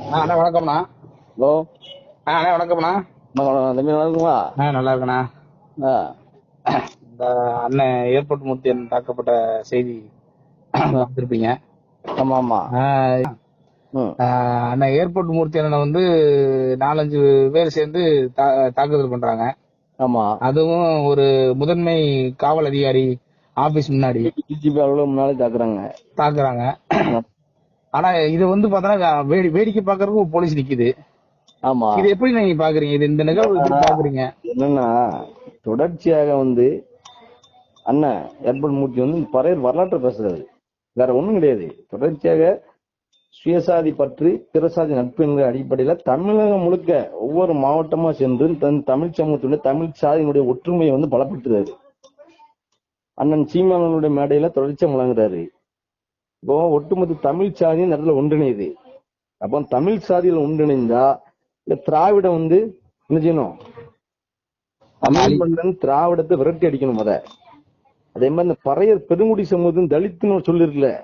அண்ணா வணக்கம்ண்ணா. ஹலோ. ஆ அண்ணா வணக்கம்ண்ணா. தம்பி நல்லா ஆ நல்லா இருக்கண்ணா. இந்த அண்ணன் ஏர்போர்ட் மூர்த்தியன் தாக்கப்பட்ட செய்தி பார்த்துருப்பீங்க ஆமா ஆமா அண்ணன் ஏர்போர்ட் மூர்த்தி அண்ணனை வந்து நாலஞ்சு பேர் சேர்ந்து தாக்குதல் பண்றாங்க. ஆமா. அதுவும் ஒரு முதன்மை காவல் அதிகாரி ஆபீஸ் முன்னாடி டிஜிபி அலுவலகம் முன்னாலே தாக்குறாங்க. தாக்குறாங்க. ஆனா இது வந்து பார்த்தோன்னா வேடி வேடிக்கை பாக்குறதுக்கு போலீஸ் நிக்குது. ஆமா. இது எப்படி நீங்க பாக்குறீங்க? இது இந்த நிகழ்வு எப்படி பாக்குறீங்க? என்னன்னா தொடர்ச்சியாக வந்து அண்ணன் ஏர்போர்ட் மூர்த்தி வந்து பறையர் வரலாற்று பேசுறாரு. வேற ஒண்ணும் கிடையாது. தொடர்ச்சியாக சுயசாதி பற்றி பிறசாதி நட்பு என்கிற அடிப்படையில தமிழகம் முழுக்க ஒவ்வொரு மாவட்டமா சென்று தன் தமிழ் சமூகத்துடைய தமிழ் சாதியினுடைய ஒற்றுமையை வந்து பலப்படுத்துறாரு. அண்ணன் சீமானனுடைய மேடையில தொடர்ச்சியா முழங்குறாரு. இப்போ ஒட்டுமொத்த தமிழ் சாதி இந்த இடத்துல ஒன்றிணையுது. அப்போ தமிழ் சாதியில் ஒன்றிணைந்தா இந்த திராவிடம் வந்து என்ன செய்யணும்? மன்னன் திராவிடத்தை விரட்டி அடிக்கணும் முத. அதே மாதிரி இந்த பறையர் பெருங்குடி சமூகத்தின் தலித்துன்னு சொல்லு இருக்குல்ல.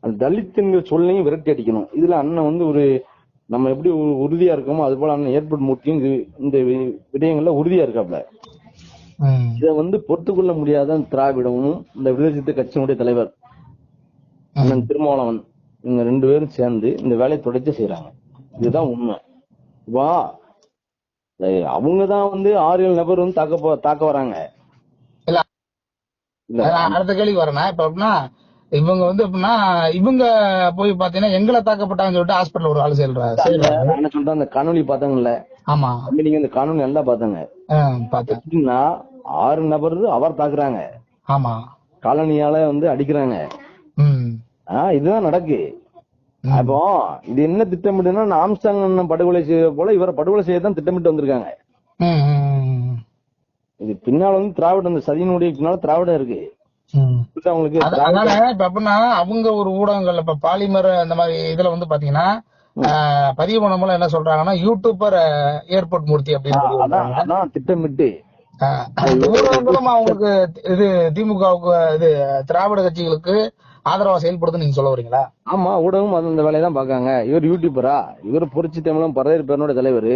அந்த தலித்துங்கிற சொல்லையும் விரட்டி அடிக்கணும். இதுல அண்ணன் வந்து ஒரு நம்ம எப்படி உறுதியா இருக்கோமோ அது போல அண்ணன் ஏற்பட் மூர்த்தியும் இது- இந்த விடயங்கள்ல உறுதியா இருக்காப்ல. இதை வந்து பொறுத்துக்கொள்ள முடியாத திராவிடமும் இந்த விடுதலை கட்சியினுடைய தலைவர் அண்ணன் திருமாவளவன் இவங்க ரெண்டு பேரும் சேர்ந்து இந்த வேலையை தொடர்ச்சி செய்யறாங்க இதுதான் உண்மை. வா. அவங்க தான் வந்து ஆறு ஏழு நபர் வந்து தாக்க தாக்க வராங்க. அடுத்த கேள்வி வரேன். இப்ப எப்படின்னா இவங்க வந்து எப்படின்னா இவங்க போய் பாத்தீங்கன்னா எங்களை தாக்கப்பட்டாங்கன்னு சொல்லிட்டு ஹாஸ்பிட்டல் ஒரு ஆள் நான் என்ன சொல்றேன் அந்த காணொலி பார்த்தாங்கல்ல ஆமா. நீங்க இந்த காணொலி நல்லா பார்த்தேன். எப்படின்னா ஆறு நபர் அவர் தாக்குறாங்க. ஆமா. காலனியால வந்து அடிக்கிறாங்க. ஆஹ் இதுதான் நடக்கு. அப்போ இது என்ன திட்டமிட்டுனா ஆம்ஸ்டாங் அண்ணன் படுகொலை செய்ய போல இவரை படுகொலை செய்ய தான் திட்டமிட்டு வந்திருக்காங்க. இது பின்னால வந்து திராவிடம் இந்த சதியினுடைய பின்னால திராவிடம் இருக்கு. அதனால இப்ப எப்படின்னா அவங்க ஒரு ஊடகங்கள்ல இப்ப பாலிமர் அந்த மாதிரி இதுல வந்து பாத்தீங்கன்னா பதிவு பண்ண மூலம் என்ன சொல்றாங்கன்னா யூடியூபர் ஏர்போர்ட் மூர்த்தி அப்படின்னு திட்டமிட்டு. ஊடகங்களும் அவங்களுக்கு இது திமுகவுக்கு இது திராவிட கட்சிகளுக்கு ஆதரவா செயல்படுதுன்னு நீங்க சொல்ல வரீங்களா? ஆமா ஊடகம் அந்த வேலையை தான் பாக்காங்க இவர் யூடியூபரா இவர் புரட்சி தமிழம் பறையர் பேரனோட தலைவர்.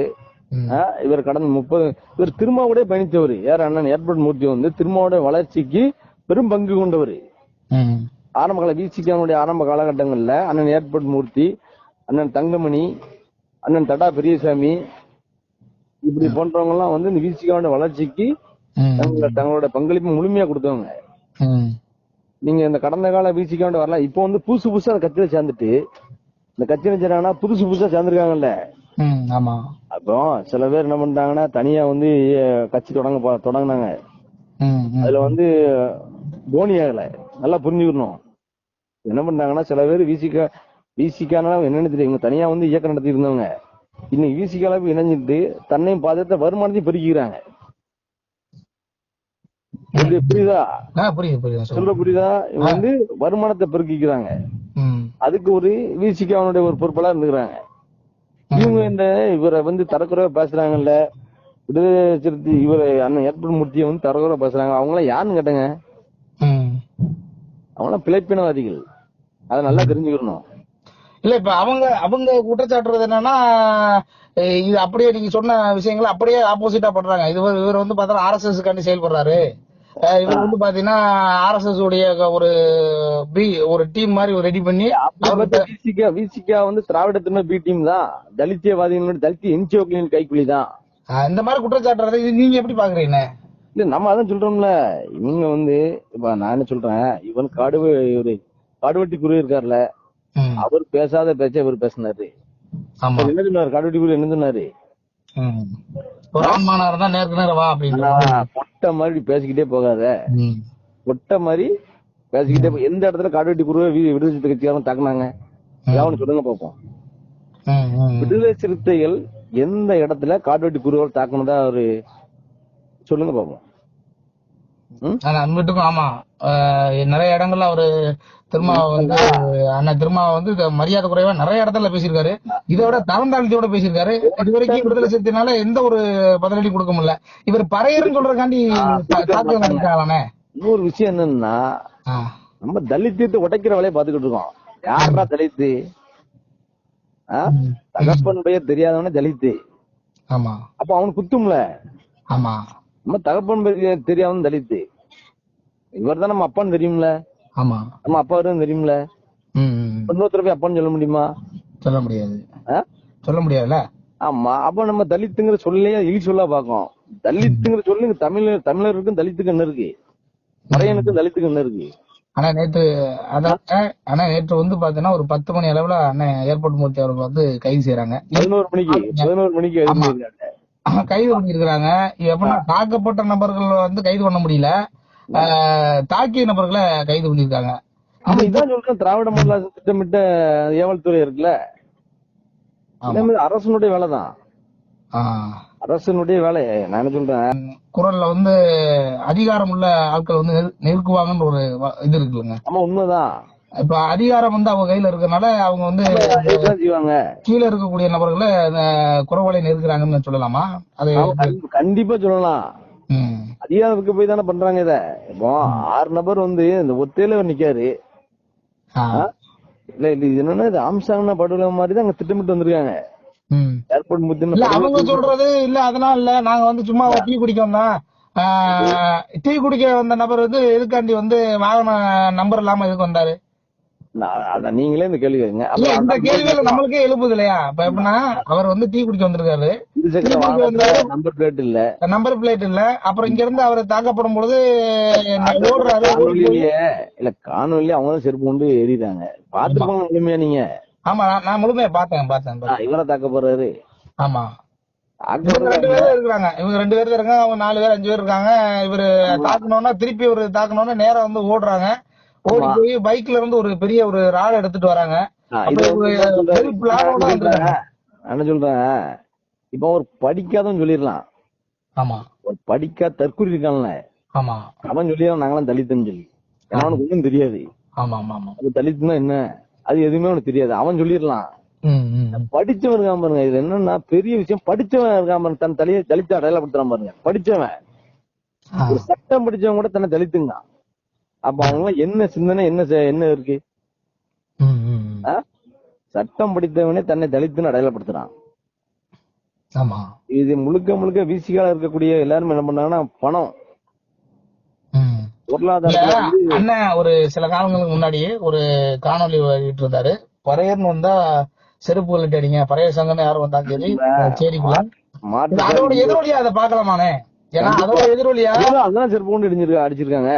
இவர் கடந்த முப்பது இவர் திருமாவோட பயணித்தவர். யார் அண்ணன் ஏர்போர்ட் மூர்த்தி வந்து திருமாவோட வளர்ச்சிக்கு பெரும் பங்கு கொண்டவர். ஆரம்ப கால விசிகானுடைய ஆரம்ப காலகட்டங்கள்ல அண்ணன் ஏர்போர்ட் மூர்த்தி அண்ணன் தங்கமணி அண்ணன் தடா பெரியசாமி இப்படி போன்றவங்க எல்லாம் வந்து இந்த விசிகாவோட வளர்ச்சிக்கு தங்களோட பங்களிப்பு முழுமையா கொடுத்தவங்க. நீங்க இந்த கடந்த கால விசிகாவோட வரலாம் இப்போ வந்து புதுசு புதுசா அந்த கட்சியில சேர்ந்துட்டு இந்த கட்சியில சேர்றாங்கன்னா புதுசு புதுசா சேர்ந்திருக்காங்கல்ல. ஆமா. அப்போ சில பேர் என்ன பண்றாங்கன்னா தனியா வந்து கட்சி தொடங்க தொடங்குனாங்க. அதுல வந்து போனி ஆகல. நல்லா புரிஞ்சுக்கணும். என்ன பண்றாங்கன்னா சில பேர் விசிகா விசிகானா என்னன்னு தெரியும் இவங்க தனியா வந்து இயக்கம் நடத்தி இருந்தவங்க. இன்னைக்கு விசிகால போய் இணைஞ்சிட்டு தன்னையும் பாதத்தை வருமானத்தையும் பெருக்கிக்கிறாங்க. புரியுது- புரியுதா புரியுது சொல்லுங்க புரியுதா? இவங்க வந்து வருமானத்தை பெருக்கிக்கிறாங்க. அதுக்கு ஒரு விசிகாவுடைய ஒரு பொறுப்பெல்லாம் இருந்துக்கிறாங்க. இவங்க இந்த இவரை வந்து தரக்குறைவா பேசுறாங்கல்ல விடுதலை சிறுத்தை இவரை அண்ணன் ஏற்படும் மூர்த்தியை வந்து தரக்குறைவா பேசுறாங்க. அவங்க எல்லாம் யாருன்னு கேட்டங்க? ம். அவங்க எல்லாம் பிழைப்பினவாதிகள். அதை நல்லா தெரிஞ்சுக்கணும். இல்ல இப்ப அவங்க அவங்க குற்றச்சாட்டுறது என்னன்னா இது அப்படியே நீங்க சொன்ன விஷயங்களை அப்படியே ஆப்போசிட்டா பண்றாங்க. இது இவர் வந்து பார்த்தா ஆர்எஸ்எஸ் காண்டி செயல்படுறாரு. இவர் வந்து பாத்தீங்கன்னா ஆர்எஸ்எஸ் உடைய ஒரு பி ஒரு டீம் மாதிரி ரெடி பண்ணி விசிகா விசிகா வந்து திராவிடத்தினர் பி டீம் தான். தலித்தியவாதிகளோட தலித்திய என்ஜிஓக்களின் கைக்குலி தான். இந்த மாதிரி குற்றச்சாட்டுறது இது நீங்க எப்படி பாக்குறீங்க? இல்ல நம்ம அதான் சொல்றோம்ல. இவங்க வந்து இப்ப நான் என்ன சொல்றேன் இவன் காடு இவரு காடுவெட்டி குரு இருக்காருல்ல ம். அவர் பேசாத பேச்ச இவர் பேசினாரு. என்ன சொன்னாரு? காடுவெட்டி குரு என்ன சொன்னாரு? ஒரு ஆண்மானா இருந்தா நேருக்கு நேரம் வா அப்படின்னு. பொட்டை மாதிரி பேசிக்கிட்டே போகாத. பொட்டை மாதிரி பேசிக்கிட்டே எந்த இடத்துல காடுவெட்டி குருவை வி- விடுதலை சிறுத்தை கட்சிக்காரன் தாக்குனாங்க. ஏதாவது சொல்லுங்க பாப்போம். ம், ம். விடுதலை சிறுத்தைகள் எந்த இடத்துல காடுவெட்டி குருவால் தாக்குனதா அவரு சொல்லுங்க பாப்போம். ம்? ஆனா அன்பிட்டுக்கும் ஆமா. நிறைய இடங்கள்ல அவரு திருமா வந்து அண்ணன் திருமா வந்து மரியாதை குறைவா நிறைய இடத்துல பேசியிருக்காரு. இதை விட தரம் தாழ்த்தியோட பேசியிருக்காரு. இது வரைக்கும் விடுதலை சிறுத்தைனால எந்த ஒரு பதிலடி கொடுக்க முடியல. இவர் பறையர்னு சொல்றதுக்காண்டி நடத்திட்டாங்களானே இன்னொரு விஷயம் என்னன்னா நம்ம தலித்தியத்தை உடைக்கிற வேலையை பாத்துக்கிட்டு இருக்கோம். யாரா தலித்து? ஆ? ம். தகப்பன் பெயர் தெரியாதவன தலித்து. ஆமா. அப்ப அவனுக்கு குத்தும்ல? ஆமா. நம்ம தகப்பன் தெரியாதவன் தலித்து. இவர் தான் நம்ம அப்பான்னு தெரியும்ல? ஆமா. நம்ம அப்பா வரும் தெரியும்ல. இன்னொருத்தர போய் அப்பான்னு சொல்ல முடியுமா? சொல்ல முடியாது? சொல்ல முடியாதுல்ல? ஆமா. அப்ப நம்ம தலித்துங்கிற சொல்லையே இழி சொல்லா பாக்கோம் தலித்துங்கிற சொல்லு தமிழ் தமிழருக்கும் தலித்துக்கு என்ன இருக்கு. பறையனுக்கும் தலித்துக்கு என்ன இருக்கு. ஆனா நேத்து அதான் ஆனா நேற்று வந்து பாத்தீங்கன்னா ஒரு பத்து மணி அளவுல அண்ணன் ஏர்போர்ட் மூர்த்தி அவர்கள் வந்து கைது செய்யறாங்க பதினோரு மணிக்கு பதினோரு மணிக்கு கைது பண்ணிருக்கிறாங்க எப்படின்னா தாக்கப்பட்ட நபர்கள் வந்து கைது பண்ண முடியல. தாக்கிய நபர்களை கைது பண்ணிருக்காங்க இதான் சொல்றேன். திராவிட மாடல திட்டமிட்ட ஏவல்துறை இருக்குல்ல? இதே மாதிரி அரசனுடைய வேலைதான் அரசனுடைய வேலை. நான் என்ன சொல்றேன்? குரல்ல வந்து அதிகாரம் உள்ள ஆட்கள் வந்து நெரு- நெருக்குவாங்கன்னு ஒரு இது இருக்குல்லங்க. ஆமா உண்மைதான். இப்ப அதிகாரம் வந்து அவங்க கையில இருக்கறனால அவங்க வந்து கீழே இருக்கக்கூடிய நபர்களை அஹ், குறவலை நெருக்குறாங்கன்னு சொல்லலாமா? அது கண்டிப்பா சொல்லலாம். அதிகாரத்துக்கு போய் தானே பண்றாங்க இத. இப்போ ஆறு நபர் வந்து இந்த ஒத்தையில நிக்காரு. இல்ல இல்ல இது என்னன்னா இது ஆம்சாங்கனா படுகொலை மாதிரி தான் அங்க திட்டமிட்டு வந்திருக்காங்க. ஏர்போர்ட் முத்தின அவங்க சொல்றது இல்ல அதெல்லாம் இல்ல. நாங்க வந்து சும்மா டீ குடிக்க வந்தோம் டீ குடிக்க வந்த நபர் வந்து எதுக்காண்டி வந்து வாகன நம்பர் இல்லாம எதுக்கு வந்தாரு? அதான் நீங்களே இந்த கேள்வி கேளுங்க இந்த கேள்வியில நம்மளுக்கே எழுப்புது இல்லையா இப்ப எப்படின்னா அவர் வந்து டீ குடிக்க வந்திருக்காரு. நம்பர் பிளேட் இல்ல. நம்பர் பிளேட் இல்ல. அப்புறம் இங்க இருந்து அவர் தாக்கப்படும் பொழுது இல்ல காணொலியிலே அவங்க தான் செருப்பு கொண்டு எறிறாங்க பாத்துருப்பாங்க முழுமையா நீங்க. ஆமா நான் முழுமையா பார்த்தேன் பார்த்தேன். இவரை தாக்க போறாரு. ஆமா. ரெண்டு. பேரும் இருக்காங்க. இவங்க ரெண்டு பேர் இருக்காங்க அவங்க நாலு பேர் அஞ்சு பேர் இருக்காங்க. இவரு தாக்கணும்னா திருப்பி ஒரு தாக்கணும்னா நேரா வந்து ஓடுறாங்க. ஓடி. போய் பைக்ல இருந்து ஒரு பெரிய ஒரு ராடு எடுத்துட்டு வராங்க. என்ன சொல்றேன். இப்ப ஒரு படிக்காதவன் சொல்லிடலாம். ஆமா. ஒரு படிக்காத தற்கொலை இருக்கான்ல. ஆமா. அவன் சொல்லிடுறான் நாங்களாம் தலித்துன்னு சொல்லி. அவனுக்கு ஒண்ணும் தெரியாது. ஆமா ஆமா ஆமா. அது தலித்துனா என்ன? அது எதுவுமே அவனுக்கு தெரியாது. அவன் சொல்லிடலாம். படிச்சவன் இருக்கான் பாருங்க. இது என்னன்னா பெரிய விஷயம். படிச்சவன் இருக்கான் பாருங்க. தன் தலையை தலித்து அடையாளப்படுத்துறான் பாருங்க. படிச்சவன். ஒரு சட்டம் படிச்சவன் கூட தன்னை தலித்துங்க அப்ப அவங்க என்ன சிந்தனை என்ன செ- என்ன இருக்கு? சட்டம் படித்தவனே தன்னை தலித்துன்னு அடையாளப்படுத்துறான். ஆமா. இது முழுக்க முழுக்க வீசிகால இருக்கக்கூடிய எல்லாரும் என்ன பண்ணாங்கன்னா பணம். ம். பொருளாதாரத்துல இல்ல, வந்து அண்ணன் ஒரு சில காலங்களுக்கு முன்னாடி ஒரு காணொளி வெளியிட்டு இருந்தாரு பறையர்னு வந்தா செருப்பு அடிங்க பறையர் சங்கம்னு யாரும் வந்தாலும் சரி மாட்டு அதோட எதிரொலியா அதை பாக்கலாமானே ஏன்னா அதோட எதிரொலியா? அதான் கொண்டு அடிஞ்சிருக்கா அடிச்சிருக்காங்க.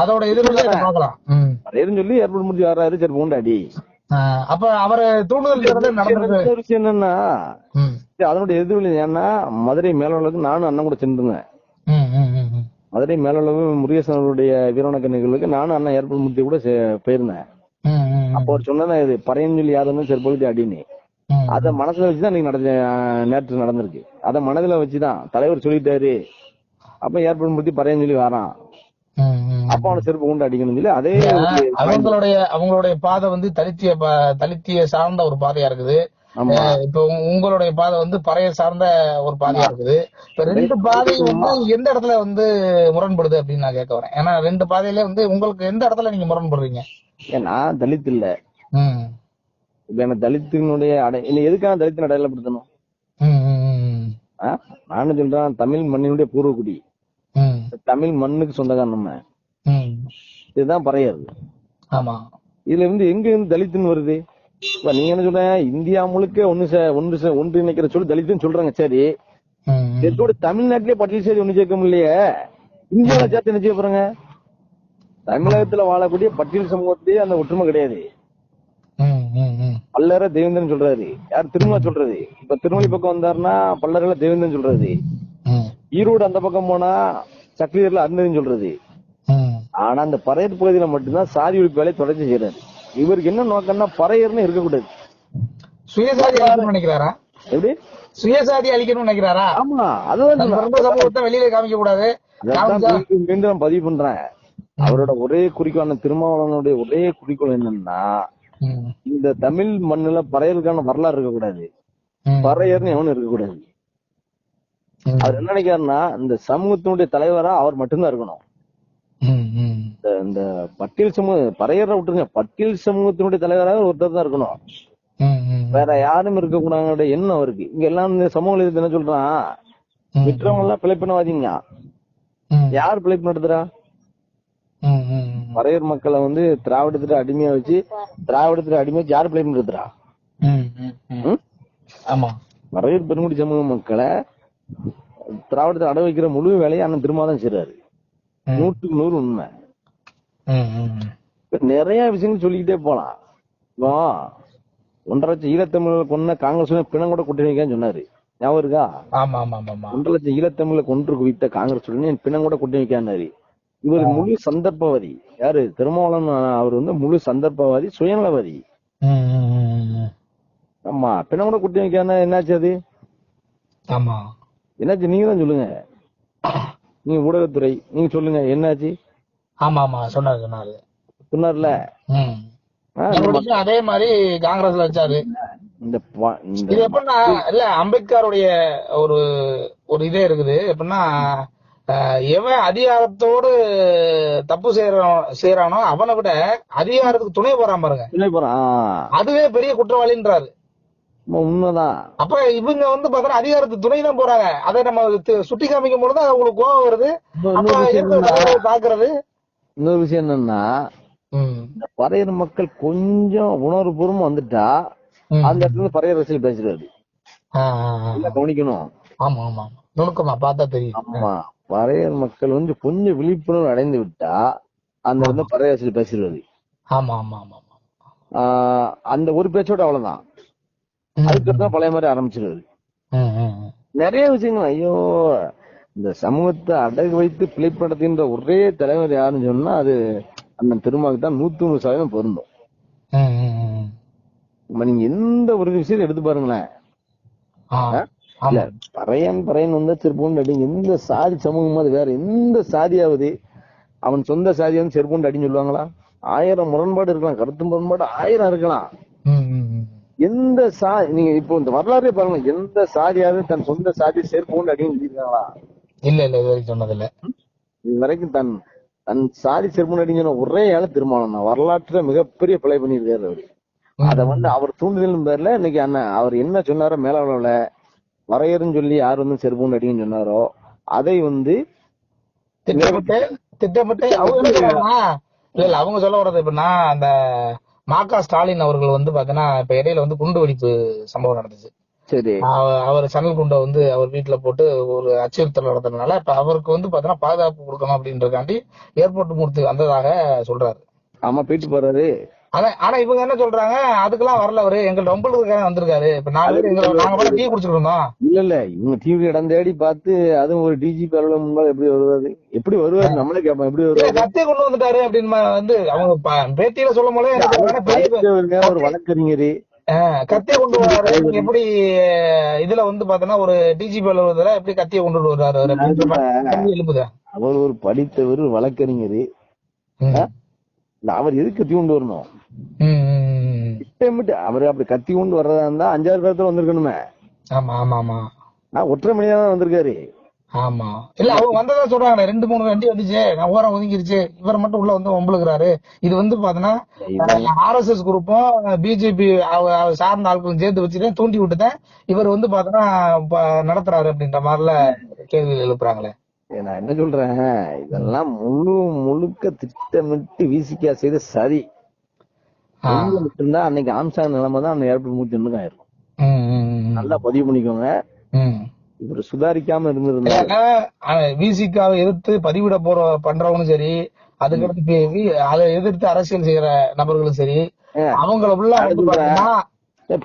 அதோட எதிரொலியா பாக்கலாம். அதேன்னு சொல்லி முடிஞ்சு வர்றாரு கொண்டு அடி ஆஹ், அப்ப அவரு தூண்டுதல் நடந்தது விஷயம் என்னன்னா ம். அதனுடைய எதிர்வெளி ஏன்னா மதுரை மேலளவுக்கு நானும் அண்ணன் கூட ம். மதுரை மேலளவு முருகேசன் அவருடைய வீரவணக்க நிகழ்வுக்கு நானும் அண்ணன் ஏற்பட முத்தி கூட போயிருந்தேன். அப்போ அவர் சொன்னதா இது பறையன்னு சொல்லி யாருன்னு செருப்பு கொண்டு அடின்னு. அத மனசுல வச்சுதான் இன்னைக்கு நடந்த நேற்று நடந்திருக்கு. அத மனதுல வச்சுதான் தலைவர் சொல்லிட்டாரு. அப்ப ஏற்படும் பத்தி பறையன்னு சொல்லி வரான். அப்ப அவனை செருப்பு கொண்டு அடிக்கணும்னு சொல்லி அதே அவங்களுடைய அவங்களுடைய பாதை வந்து தலித்திய தலித்திய சார்ந்த ஒரு பாதையா இருக்குது. இப்ப உங்க- உங்களுடைய பாதை வந்து பறைய சார்ந்த ஒரு பாதையா இருக்குது. இப்ப ரெண்டு பாதை வந்து எந்த இடத்துல வந்து முரண்படுது அப்படின்னு நான் கேட்க வரேன். ஏன்னா ரெண்டு பாதையில வந்து உங்களுக்கு எந்த இடத்துல நீங்க முரண்படுறீங்க? ஏன் நான் தலித் இல்ல. இப்ப எனக்கு தலித்தினுடைய அடை இல்லை எதுக்காக தலித்தின் அடையாளப்படுத்தணும்? நானும் சொல்றேன் தமிழ் மண்ணினுடைய பூர்வக்குடி. தமிழ் மண்ணுக்கு சொந்தக்காரன் நம்ம. இதுதான் பறையர் ஆமா. இதுல இருந்து எங்க இருந்து தலித்துன்னு வருது? இப்ப நீங்க என்ன சொல்ற? இந்தியா முழுக்க ஒண்ணு ஒன்று ஒன்று இணைக்கிற சொல்லி தலித்துன்னு சொல்றாங்க சரி. இதோட தமிழ்நாட்டிலே பட்டியல் செய்தி ஒண்ணு சேர்க்க முடியலையே? இந்தியாவில சேர்த்து என்ன செய்ய போறாங்க? தமிழகத்துல வாழக்கூடிய பட்டியல் சமூகத்திலேயே அந்த ஒற்றுமை கிடையாது. பல்லர தேவேந்திரன் சொல்றாரு. யார் திருமலா சொல்றது? இப்ப திருமலை பக்கம் வந்தாருன்னா பல்லர்ல தேவேந்திரன் சொல்றது. ஈரோடு அந்த பக்கம் போனா சக்தியர்ல அருந்ததின்னு சொல்றது. ஆனா அந்த பறையர் பகுதியில மட்டும்தான் சாதி ஒழிப்பு வேலையை தொடர்ச்சி செய்யறாரு இவருக்கு என்ன நோக்கம்னா பறையர்னு இருக்கக்கூடாது. சுயசாதி நினைக்கிறாரா? எப்படி? சுயசாதி அழிக்கணும்னு நினைக்கிறாரா? ஆமா அதுதான் சமூகத்தை வெளியில காமிக்க கூடாது. மீண்டும் பதிவு பண்றேன். அவரோட ஒரே குறிக்கோள் திருமாவளவனுடைய ஒரே குறிக்கோள் என்னன்னா இந்த தமிழ் மண்ணுல பறையருக்கான வரலாறு இருக்கக்கூடாது. பறையர்னு எவனும் இருக்கக்கூடாது. அவர் என்ன நினைக்கிறாருன்னா இந்த சமூகத்தினுடைய தலைவரா அவர் மட்டும்தான் இருக்கணும். இந்த- பட்டியல் சமூக பறையரை விட்டுருங்க. பட்டியல் சமூகத்தினுடைய தலைவராக ஒருத்தர் தான் இருக்கணும். வேற யாரும் இருக்க கூடாத எண்ணம் அவருக்கு. இங்க எல்லாம் இந்த சமூக என்ன சொல்றான் ம். விட்டுறவங்க எல்லாம் பிழைப்பினவாதீங்க. யார் பிழைப்பு நடத்துறா ம், ம், ம். பறையர் மக்களை வந்து திராவிடத்துல அடிமையா வச்சு திராவிடத்துல அடிமையா யார் பிழைப்பு நடத்துறா? ஆமா. பறையர் பெருங்குடி சமூக மக்களை திராவிடத்தை அட வைக்கிற முழு வேலையை அண்ணன் திருமாதான் செய்றாரு. ம். நூற்றுக்கு நூறு உண்மை. நிறைய விஷயங்கள் சொல்லிக்கிட்டே போலாம். இப்போ ஒன்றரை லட்சம் ஈழத்தமிழர்களை கொன்ன காங்கிரஸ் பிணம் கூட கூட்டணி வைக்கான்னு சொன்னாரு. ஞாபகம் இருக்கா? ஆமா ஆமா ஆமா ஆமா. ஒன்றரை லட்சம் ஈழத்தமிழை கொன்று குவித்த காங்கிரஸ் உடனே பிணம் கூட கூட்டணி வைக்கான்னாரு இவர் முழு சந்தர்ப்பவாதி. யாரு? திருமாவளவன் அவர் வந்து முழு சந்தர்ப்பவாதி சுயநலவாதி. ஆமா பிணம் கூட கூட்டணி வைக்கான என்னாச்சு அது? ஆமா. என்னாச்சு? நீங்க தான் சொல்லுங்க. நீங்க ஊடகத்துறை நீங்க சொல்லுங்க. என்னாச்சு? ஆமா ஆமா சொன்னாரு. சொன்னாரு. சொன்னார்ல அதே மாதிரி காங்கிரஸ்ல வச்சாரு. இந்த இது எப்படின்னா இல்ல அம்பேத்கருடைய ஒரு ஒரு இதே இருக்குது. எப்படின்னா எவன் அதிகாரத்தோடு தப்பு செய்யறான் செய்யறானோ அவனை விட அதிகாரத்துக்கு துணை போறான் பாருங்க. என்ன போறான். அதுவே பெரிய குற்றவாளின்றாரு. உண்மைதான். அப்ப இவங்க வந்து பாத்தீங்கன்னா அதிகாரத்துக்கு துணை தான் போறாங்க. அதை நம்ம சுட்டி காமிக்கும் பொழுது அவங்களுக்கு கோவம் வருது. அப்ப இன்னொரு விஷயம் என்னன்னா- பறையர் மக்கள் கொஞ்சம் உணர்வுபூர்வம் வந்துட்டா. அந்த இடத்துல இருந்து பறையர் அரசியல் பேசுறாரு கவனிக்கணும். ஆமா ஆமா நுணுக்கமா பார்த்தா தெரியும். ஆமா. பறையர் மக்கள் வந்து கொஞ்சம் விழிப்புணர்வு அடைந்து விட்டா அந்த இடத்துல பறையர் அரசியல் பேசுறது ஆமா ஆமா ஆமா அந்த ஒரு பேச்சோட அவ்வளவுதான். அதுக்கப்புறம் பழைய மாதிரி ம். நிறைய விஷயங்கள் ஐயோ இந்த சமூகத்தை அடகு வைத்து பிழைப்பு நடத்துகின்ற ஒரே தலைவர் யாருன்னு சொன்னா அது அந்த திருமாவுக்கு தான் நூத்தி நூறு சதவீதம் பொருந்தும். நீங்க எந்த ஒரு விஷயத்தை எடுத்து பாருங்களேன். இல்ல பறையன் பறையன் வந்தா செருப்புண்டு அடிங்க எந்த சாதி சமூகம் அது வேற. எந்த சாதியாவது அவன் சொந்த சாதி வந்து செருப்புண்டு அடின்னு சொல்லுவாங்களா? ஆயிரம் முரண்பாடு இருக்கலாம் கருத்து முரண்பாடு ஆயிரம் இருக்கலாம். எந்த சா நீங்க இப்போ இந்த வரலாறே பாருங்க எந்த சாதியாவது தன் சொந்த சாதி செருப்பு கொண்டு அடின்னு சொல்லியிருக்காங்களா இல்ல இல்ல இது வரைக்கும் சொன்னதில்ல. இது வரைக்கும் தன் தன் சாதி செருப்பு அடிங்கிற ஒரே ஆளு திருமாவளவன் தான். வரலாற்றுல மிகப்பெரிய பிழை பண்ணியிருக்காரு அவரு. அத வந்து அவர் தூண்டுதல் பேர்ல இன்னைக்கு அண்ணன் அவர் என்ன சொன்னாரோ மேலாளவுல வரையறுன்னு சொல்லி யார் வந்து செருப்பு அடிங்கன்னு சொன்னாரோ அதை வந்து திட்டமிட்டு திட்டமிட்டு அவங்க இல்ல இல்ல அவங்க சொல்ல வர்றது எப்படின்னா அந்த மாகா ஸ்டாலின் அவர்கள் வந்து பாத்தீங்கன்னா இப்ப இடையில வந்து குண்டு வெடிப்பு சம்பவம் நடந்துச்சு. சரி. அவ- அவர் சணல் குண்டை வந்து அவர் வீட்டுல போட்டு ஒரு அச்சுறுத்தல் நடத்துறதுனால இப்ப அவருக்கு வந்து பாத்தீங்கன்னா பாதுகாப்பு கொடுக்கணும் அப்படின்றதுக்காண்டி ஏர்போர்ட் மூர்த்தி வந்ததாக சொல்றாரு. ஆமா போயிட்டு போறாரு. ஆனா ஆனா இவங்க என்ன சொல்றாங்க? அதுக்கெல்லாம் வரல அவரு. எங்க ரொம்பலுக்காக வந்திருக்காரு. இப்ப நாலு பேர் நாங்க கூட டீ குடிச்சிட்டு இருந்தோம். இல்ல இல்ல. இவங்க டிவி இடம் தேடி பார்த்து அதுவும் ஒரு டிஜிபி அலுவலகம் முன்னால எப்படி வருவாரு? எப்படி வருவாரு? நம்மளே கேட்போம். எப்படி வருவாரு? கத்தியை கொண்டு வந்துட்டாரு அப்படின்னு வந்து அவங்க ப- பேட்டியில சொல்லும் போதே ஒரு வழக்கறிஞரு. கத்தியை கொண்டு வர்றாரு. எப்படி இதுல வந்து பாத்தீங்கன்னா ஒரு டிஜிபி அலுவலகத்துல எப்படி கத்தியை கொண்டு வர்றாரு அவரு? ஒரு படித்தவர் வழக்கறிஞரு. அவர் எதுக்கு கத்தி கொண்டு வரணும்? அவர் அப்படி கத்தி கொண்டு வர்றதா இருந்தா அஞ்சாறு பேர்த்துல வந்திருக்கணுமே. ஆமா ஆமா ஆமா. நான் ஒற்றை மணியா தான் வந்திருக்காரு. ஆமா. இல்ல அவங்க வந்ததா சொல்றாங்க. ரெண்டு மூணு வண்டி வந்துச்சு. நான் ஓரம் ஒதுங்கிருச்சு. இவர் மட்டும் உள்ள வந்து ஒம்பளுக்குறாரு இது வந்து பாத்தீங்கன்னா ஆர் எஸ் எஸ் குரூப்பும் பிஜேபி சார்ந்த ஆட்களும் சேர்த்து வச்சுட்டு தூண்டி விட்டுதான் இவர் வந்து பாத்தீங்கன்னா நடத்துறாரு அப்படின்ற மாதிரில கேள்வி எழுப்புறாங்களே. நான் என்ன சொல்றேன்? இதெல்லாம் முழு முழுக்க திட்டமிட்டு விசிக்கா செய்த சரி மட்டும்தான் அன்னைக்கு ஆம்சாங் நிலைமை தான் அந்த ஏர்போர்ட் மூச்சு ஒண்ணுக்கு ஆயிருக்கும். நல்லா பதிவு பண்ணிக்கோங்க. இவர் சுதாரிக்காம இருந்திருந்தா ஏன்னா விசிகாவை எதிர்த்து பதிவிட போற பண்றவங்களும் சரி அதுக்கடுத்து அதை எதிர்த்து அரசியல் செய்யற நபர்களும் சரி அவங்கள உள்ள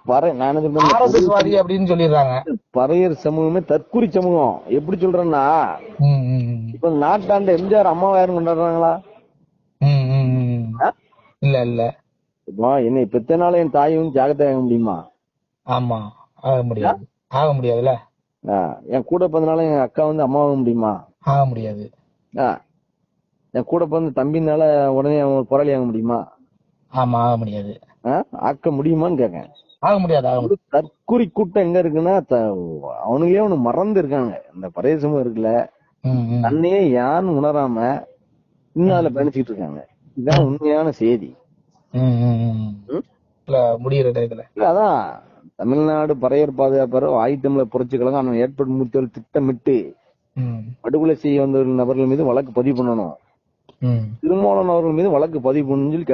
பறை நான் அப்படின்னு சொல்லிடுறாங்க. பறையர் சமூகமே தற்குறி சமூகம். எப்படி சொல்றேன்னா. இப்ப நாட்டாண்ட எம்ஜிஆர் அம்மாவை யாரும் கொண்டாடுறாங்களா? இல்ல இல்ல. இப்போ என்னை பெத்தனால என் தாயும் தியாகத்தை ஆக முடியுமா? ஆமா ஆக முடியாது. ஆக முடியாதுல்ல? என் கூட பிறந்தனால என் அக்கா வந்து அம்மாவாக முடியுமா? ஆக முடியாது. என் கூட பிறந்த தம்பினால உடனே அவன் போராளி ஆக முடியுமா? ஆமா ஆக முடியாது? ஆக்க முடியுமான்னு கேட்கேன் ஆக முடியாது தற்குறி கூட்டம் எங்க இருக்குன்னா அவனுங்களே அவனு மறந்து இருக்காங்க இந்த பரேசமும் இருக்குல்ல. தன்னையே யான்னு உணராம இன்னும் அதுல பயணிச்சுட்டு இருக்காங்க இதுதான் உண்மையான செய்தி. முடியிற டயத்துல அதான் தமிழ்நாடு பறையர் பாதுகாப்பர் ஆயுத்தமிழர் புரட்சி கழகம் அண்ணன் ஏற்படும் மூர்த்திகள் திட்டமிட்டு படுகொலை செய்ய வந்த நபர்கள் மீது வழக்கு பதிவு பண்ணணும். திருமோலன் அவர்கள் மீது வழக்கு பதிவு பண்ணணும்னு சொல்லி